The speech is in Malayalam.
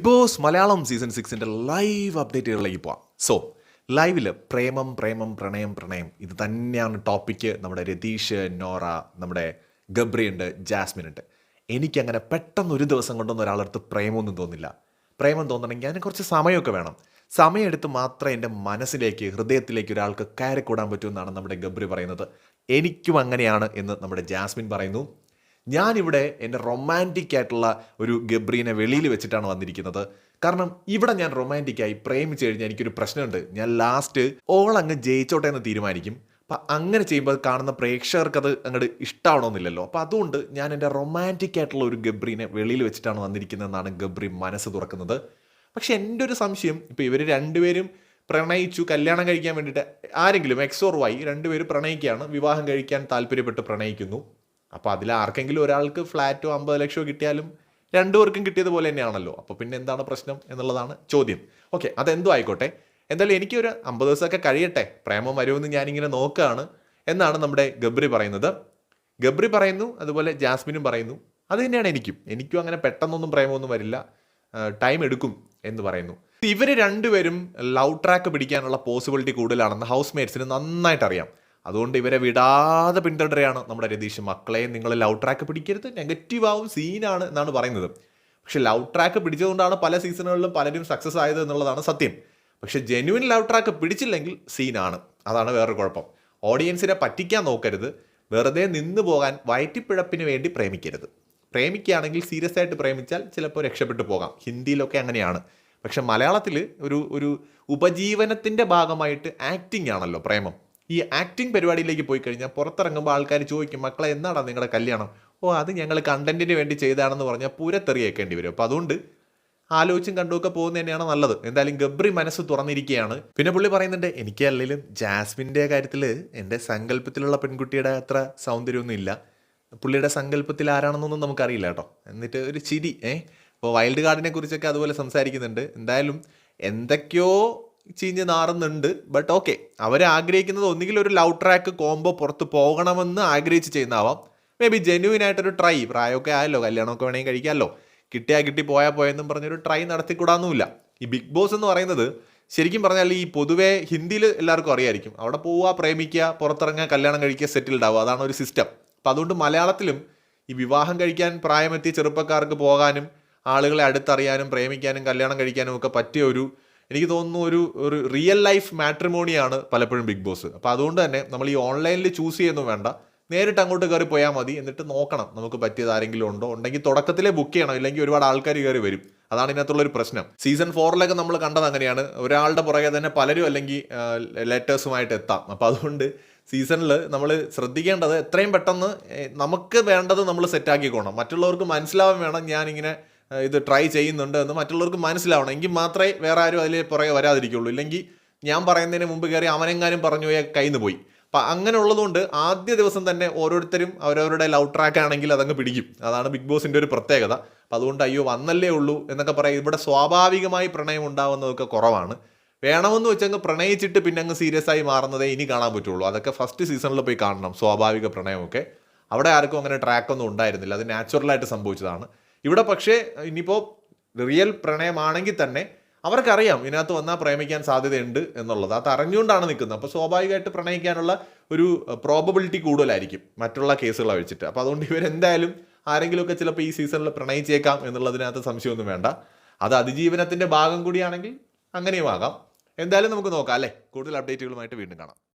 ബിഗ് ബോസ് മലയാളം സീസൺ സിക്സിന്റെ ലൈവ് അപ്ഡേറ്റുകളിലേക്ക് പോവാം. സോ ലൈവിൽ പ്രേമം പ്രേമം പ്രണയം പ്രണയം. ഇത് തന്നെയാണ് ടോപ്പിക്ക് നമ്മുടെ രതീഷ് നോറ നമ്മുടെ ഗബ്രി ഉണ്ട് ജാസ്മിൻ ഉണ്ട്. എനിക്കങ്ങനെ പെട്ടെന്ന് ഒരു ദിവസം കൊണ്ടൊന്നും ഒരാളടുത്ത് പ്രേമമൊന്നും തോന്നില്ല. പ്രേമം തോന്നണമെങ്കിൽ അതിന് കുറച്ച് സമയമൊക്കെ വേണം. സമയമെടുത്ത് മാത്രമേ എന്റെ മനസ്സിലേക്ക് ഹൃദയത്തിലേക്ക് ഒരാൾക്ക് കയറിക്കൂടാൻ എന്നാണ് നമ്മുടെ ഗബ്രി പറയുന്നത്. എനിക്കും അങ്ങനെയാണ് എന്ന് നമ്മുടെ ജാസ്മിൻ പറയുന്നു. ഞാനിവിടെ എന്റെ റൊമാന്റിക് ആയിട്ടുള്ള ഒരു ഗബ്രീനെ വെളിയിൽ വെച്ചിട്ടാണ് വന്നിരിക്കുന്നത്. കാരണം ഇവിടെ ഞാൻ റൊമാന്റിക്കായി പ്രേമിച്ച് കഴിഞ്ഞാൽ എനിക്കൊരു പ്രശ്നമുണ്ട്. ഞാൻ ലാസ്റ്റ് ഓൾ അങ്ങ് ജയിച്ചോട്ടെ എന്ന് തീരുമാനിക്കും. അപ്പം അങ്ങനെ ചെയ്യുമ്പോൾ കാണുന്ന പ്രേക്ഷകർക്ക് അത് അങ്ങോട്ട് ഇഷ്ടമാവണമെന്നില്ലല്ലോ അപ്പോൾ അതുകൊണ്ട് ഞാൻ എന്റെ റൊമാന്റിക് ആയിട്ടുള്ള ഒരു ഗബ്രീനെ വെളിയിൽ വെച്ചിട്ടാണ് വന്നിരിക്കുന്നതെന്നാണ് ഗബ്രി മനസ്സ് തുറക്കുന്നത്. പക്ഷെ എന്റെ ഒരു സംശയം ഇപ്പോൾ ഇവർ രണ്ടുപേരും പ്രണയിച്ചു കല്യാണം കഴിക്കാൻ വേണ്ടിയിട്ട് ആരെങ്കിലും എക്സ് ഓർ വൈ രണ്ടുപേരും പ്രണയിക്കുകയാണ് വിവാഹം കഴിക്കാൻ താല്പര്യപ്പെട്ട് പ്രണയിക്കുന്നു. അപ്പോൾ അതിൽ ആർക്കെങ്കിലും ഒരാൾക്ക് ഫ്ലാറ്റോ അമ്പത് ലക്ഷമോ കിട്ടിയാലും രണ്ടുപേർക്കും കിട്ടിയതുപോലെ തന്നെയാണല്ലോ. അപ്പോൾ പിന്നെ എന്താണ് പ്രശ്നം എന്നുള്ളതാണ് ചോദ്യം. ഓക്കെ അതെന്തോ ആയിക്കോട്ടെ. എന്തായാലും എനിക്കൊരു അമ്പത് ദിവസമൊക്കെ കഴിയട്ടെ. പ്രേമം വരുമെന്ന് ഞാനിങ്ങനെ നോക്കുകയാണ് എന്നാണ് നമ്മുടെ ഗബ്രി പറയുന്നത്. ഗബ്രി പറയുന്നു അതുപോലെ ജാസ്മിനും പറയുന്നു. അത് തന്നെയാണ് എനിക്കും. എനിക്കും അങ്ങനെ പെട്ടെന്നൊന്നും പ്രേമമൊന്നും വരില്ല. ടൈം എടുക്കും എന്ന് പറയുന്നു. ഇവർ രണ്ടുപേരും ലവ് ട്രാക്ക് പിടിക്കാനുള്ള പോസിബിലിറ്റി കൂടുതലാണെന്ന് ഹൗസ് മേറ്റ്സിന് നന്നായിട്ട് അറിയാം അതുകൊണ്ട് ഇവരെ വിടാതെ പിന്തുടരുകയാണ് നമ്മുടെ രതീഷ്. മക്കളെ നിങ്ങൾ ലവ് ട്രാക്ക് പിടിക്കരുത്. നെഗറ്റീവ് ആവും സീനാണ് എന്നാണ് പറയുന്നത്. പക്ഷെ ലവ് ട്രാക്ക് പിടിച്ചതുകൊണ്ടാണ് പല സീസണുകളിലും പലരും സക്സസ് ആയത് എന്നുള്ളതാണ് സത്യം. പക്ഷെ ജെന്യുവൻ ലവ് ട്രാക്ക് പിടിച്ചില്ലെങ്കിൽ സീനാണ് അതാണ് വേറൊരു കുഴപ്പം. ഓഡിയൻസിനെ പറ്റിക്കാൻ നോക്കരുത്. വെറുതെ നിന്ന് പോകാൻ വയറ്റിപ്പിഴപ്പിന് വേണ്ടി പ്രേമിക്കരുത്. പ്രേമിക്കുകയാണെങ്കിൽ സീരിയസ് ആയിട്ട് പ്രേമിച്ചാൽ ചിലപ്പോൾ രക്ഷപ്പെട്ടു പോകാം. ഹിന്ദിയിലൊക്കെ അങ്ങനെയാണ്. പക്ഷെ മലയാളത്തിൽ ഒരു ഒരു ഉപജീവനത്തിന്റെ ഭാഗമായിട്ട് ആക്ടിംഗ് ആണല്ലോ പ്രേമം. ഈ ആക്ടിങ് പരിപാടിയിലേക്ക് പോയി കഴിഞ്ഞാൽ പുറത്തിറങ്ങുമ്പോൾ ആൾക്കാർ ചോദിക്കും മക്കളെ എന്നാടാ നിങ്ങളുടെ കല്യാണം? ഓ അത് ഞങ്ങൾ കണ്ടന്റിന് വേണ്ടി ചെയ്താണെന്ന് പറഞ്ഞാൽ പൂരത്തെറിയേക്കേണ്ടി വരും. അപ്പോൾ അതുകൊണ്ട് ആലോചിച്ചും കണ്ടുമൊക്കെ പോകുന്നത് തന്നെയാണ് നല്ലത്. എന്തായാലും ഗബ്രി മനസ്സ് തുറന്നിരിക്കുകയാണ്. പിന്നെ പുള്ളി പറയുന്നുണ്ട് എനിക്ക് അല്ലെങ്കിലും ജാസ്മിന്റെ കാര്യത്തിൽ എന്റെ സങ്കല്പത്തിലുള്ള പെൺകുട്ടിയുടെ അത്ര സൗന്ദര്യമൊന്നും ഇല്ല. പുള്ളിയുടെ സങ്കല്പത്തിൽ ആരാണെന്നൊന്നും നമുക്കറിയില്ല കേട്ടോ. എന്നിട്ട് ഒരു ചിരി ഏഹ് അപ്പോൾ വൈൽഡ് കാർഡിനെ കുറിച്ചൊക്കെ അതുപോലെ സംസാരിക്കുന്നുണ്ട്. എന്തായാലും എന്തൊക്കെയോ ചീഞ്ഞ് നാറുന്നുണ്ട്. ബട്ട് ഓക്കെ അവർ ആഗ്രഹിക്കുന്നത് ഒന്നുകിൽ ഒരു ലവ് ട്രാക്ക് കോംബോ പുറത്ത് പോകണമെന്ന് ആഗ്രഹിച്ച് ചെയ്യുന്നതാവാം. മേ ബി ജെന്യൂൻ ആയിട്ടൊരു ട്രൈ പ്രായമൊക്കെ ആയല്ലോ. കല്യാണമൊക്കെ വേണമെങ്കിൽ കഴിക്കാമല്ലോ. കിട്ടിയാൽ കിട്ടി പോയാൽ പോയെന്നും പറഞ്ഞൊരു ട്രൈ നടത്തിക്കൂടാന്നുമില്ല. ഈ ബിഗ് ബോസ് എന്ന് പറയുന്നത് ശരിക്കും പറഞ്ഞാൽ ഈ പൊതുവേ ഹിന്ദിയിൽ എല്ലാവർക്കും അറിയായിരിക്കും. അവിടെ പോവുക പ്രേമിക്കുക പുറത്തിറങ്ങുക കല്യാണം കഴിക്കുക സെറ്റിൽഡ് ആവുക. അതാണ് ഒരു സിസ്റ്റം അപ്പം അതുകൊണ്ട് മലയാളത്തിലും ഈ വിവാഹം കഴിക്കാൻ പ്രായമെത്തിയ ചെറുപ്പക്കാർക്ക് പോകാനും ആളുകളെ അടുത്തറിയാനും പ്രേമിക്കാനും കല്യാണം കഴിക്കാനും ഒക്കെ പറ്റിയ ഒരു എനിക്ക് തോന്നുന്നു ഒരു ഒരു റിയൽ ലൈഫ് മാട്രിമോണിയാണ് പലപ്പോഴും ബിഗ് ബോസ് അപ്പോൾ അതുകൊണ്ട് തന്നെ നമ്മൾ ഈ ഓൺലൈനിൽ ചൂസ് ചെയ്യുന്നു വേണ്ട. നേരിട്ട് അങ്ങോട്ട് കയറി പോയാൽ മതി. എന്നിട്ട് നോക്കണം നമുക്ക് പറ്റിയത് ആരെങ്കിലും ഉണ്ടോ. ഉണ്ടെങ്കിൽ തുടക്കത്തിലേ ബുക്ക് ചെയ്യണം. ഇല്ലെങ്കിൽ ഒരുപാട് ആൾക്കാർ കയറി വരും. അതാണ് ഇതിനകത്തുള്ള ഒരു പ്രശ്നം. സീസൺ ഫോറിലൊക്കെ നമ്മൾ കണ്ടത് അങ്ങനെയാണ്. ഒരാളുടെ പുറകെ തന്നെ പലരും അല്ലെങ്കിൽ ലെറ്റേഴ്സുമായിട്ട് എത്താം. അപ്പോൾ അതുകൊണ്ട് സീസണിൽ നമ്മൾ ശ്രദ്ധിക്കേണ്ടത് എത്രയും പെട്ടെന്ന് നമുക്ക് വേണ്ടത് നമ്മൾ സെറ്റാക്കിക്കോണം മറ്റുള്ളവർക്ക് മനസ്സിലാവാൻ വേണം. ഞാനിങ്ങനെ ഇത് ട്രൈ ചെയ്യുന്നുണ്ട് എന്ന് മറ്റുള്ളവർക്ക് മനസ്സിലാവണം. എങ്കിൽ മാത്രമേ വേറെ ആരും അതിൽ പുറകെ വരാതിരിക്കുള്ളൂ. ഇല്ലെങ്കിൽ ഞാൻ പറയുന്നതിന് മുമ്പ് കയറി അവനെങ്ങാനും പറഞ്ഞു പോയാൽ കയ്യിൽ നിന്ന് പോയി. അപ്പം അങ്ങനെ ഉള്ളതുകൊണ്ട് ആദ്യ ദിവസം തന്നെ ഓരോരുത്തരും അവരവരുടെ ലവ് ട്രാക്ക് ആണെങ്കിൽ അതങ്ങ് പിടിക്കും. അതാണ് ബിഗ് ബോസിന്റെ ഒരു പ്രത്യേകത. അപ്പം അതുകൊണ്ട് അയ്യോ വന്നല്ലേ ഉള്ളൂ എന്നൊക്കെ പറയാം. ഇവിടെ സ്വാഭാവികമായി പ്രണയം ഉണ്ടാവുന്നതൊക്കെ കുറവാണ്. വേണമെന്ന് വെച്ചങ്ങ് പ്രണയിച്ചിട്ട് പിന്നെ അങ്ങ് സീരിയസ് ആയി മാറുന്നതേ ഇനി കാണാൻ പറ്റുള്ളൂ. അതൊക്കെ ഫസ്റ്റ് സീസണിൽ പോയി കാണണം. സ്വാഭാവിക പ്രണയമൊക്കെ. അവിടെ ആർക്കും അങ്ങനെ ട്രാക്കൊന്നും ഉണ്ടായിരുന്നില്ല. അത് നാച്ചുറലായിട്ട് സംഭവിച്ചതാണ്. ഇവിടെ പക്ഷേ ഇനിയിപ്പോൾ റിയൽ പ്രണയമാണെങ്കിൽ തന്നെ അവർക്കറിയാം ഇതിനകത്ത് വന്നാൽ പ്രേമിക്കാൻ സാധ്യതയുണ്ട് എന്നുള്ളത്. അത് അറിഞ്ഞുകൊണ്ടാണ് നിൽക്കുന്നത്. അപ്പോൾ സ്വാഭാവികമായിട്ട് പ്രണയിക്കാനുള്ള ഒരു പ്രോബബിലിറ്റി കൂടുതലായിരിക്കും മറ്റുള്ള കേസുകളെ വെച്ചിട്ട് അപ്പോൾ അതുകൊണ്ട് ഇവരെന്തായാലും ആരെങ്കിലുമൊക്കെ ചിലപ്പോൾ ഈ സീസണിൽ പ്രണയിച്ചേക്കാം എന്നുള്ളതിനകത്ത് സംശയമൊന്നും വേണ്ട. അത് അതിജീവനത്തിന്റെ ഭാഗം കൂടിയാണെങ്കിൽ അങ്ങനെയും ആകാം. എന്തായാലും നമുക്ക് നോക്കാം അല്ലേ? കൂടുതൽ അപ്ഡേറ്റുകളുമായിട്ട് വീണ്ടും കാണാം.